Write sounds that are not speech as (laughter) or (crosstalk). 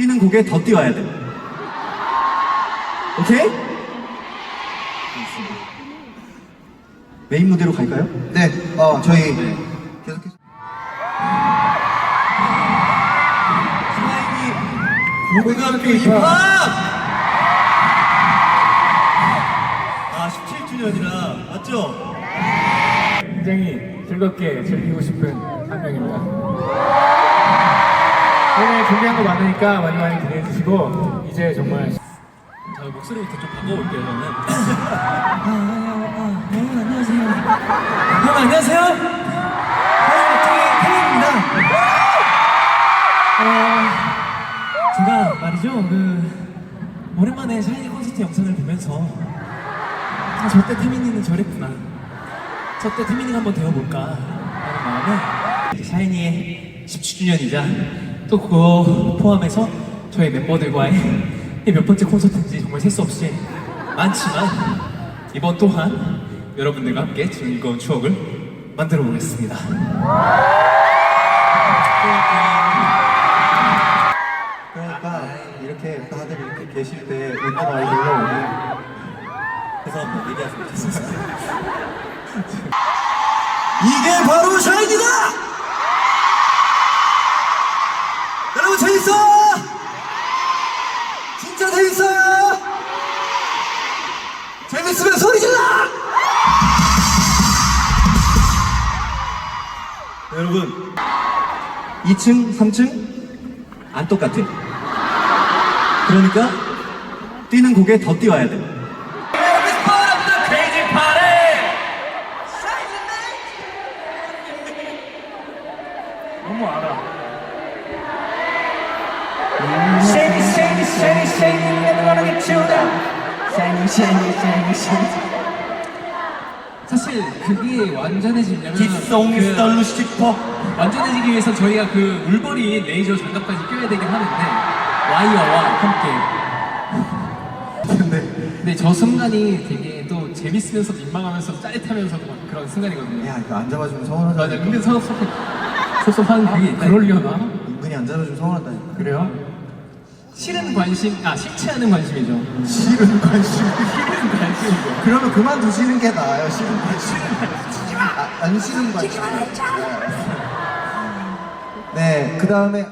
뛰는 곡에 더 뛰어야 돼. 오케이? 메인 무대로 갈까요? 네, 어, 저희 계속해서. 고등학교 입학! 아, 17주년이라, 맞죠? 굉장히 즐겁게 즐기고 싶은 한 명입니다. 오늘 준비한 거 많으니까 많이 많이 기대해 주시고 이제 정말 자, 목소리부터 좀 바꿔볼게요, 저는. 형, 안녕하세요. 형, 저희 팬입니다. 어, 제가 말이죠, 그, 오랜만에 샤이니 콘서트 영상을 보면서, 아, 저때 태민이는 저랬구나. 저때 태민이가 한번 되어볼까. 하는 마음에, 샤이니의 10주년이자, 또 그거 포함해서 저희 멤버들과의 이몇 번째 콘서트인지 정말 셀 수 없이 많지만, 이번 또한 여러분들과 함께 즐거운 추억을 만들어 보겠습니다. 그러니까 이렇게 다들 이렇게 계실 때 운동 아이들로 오늘 그래서 한번 얘기하시면 좋겠습니다. 이게 바로 샤이니다! 재밌어! 진짜 재밌어요! 재밌으면 소리 질러! 여러분 2층, 3층 안 똑같아. 그러니까 뛰는 곡에 더 뛰어야 돼. 너무 알아. Shady, shady, never gonna get you down. Shady, shady, shady, shady. 사실 그게 완전해지려면 그 루시퍼 완전해지기 위해서 저희가 그 울버린 레이저 장갑까지 껴야 되긴 하는데 와이어와 함께. 근데 근데 저 순간이 되게 또 재밌으면서 민망하면서 짜릿하면서도 막 그런 순간이거든요. 야, 이거 안 잡아주면 서운하다. 맞아. 근데 섭섭 섭섭한 그게 그러려나? 은근히 안 잡아주면 서운하다니까. 그래요? 싫은 관심, 아 싫지 않은 관심이죠. 싫은 관심. (laughs) 싫은 관심이죠. 그러면 그만두시는 게 나아요, 싫은 관심. 아, 안 싫은 관심. 네, 그 다음에.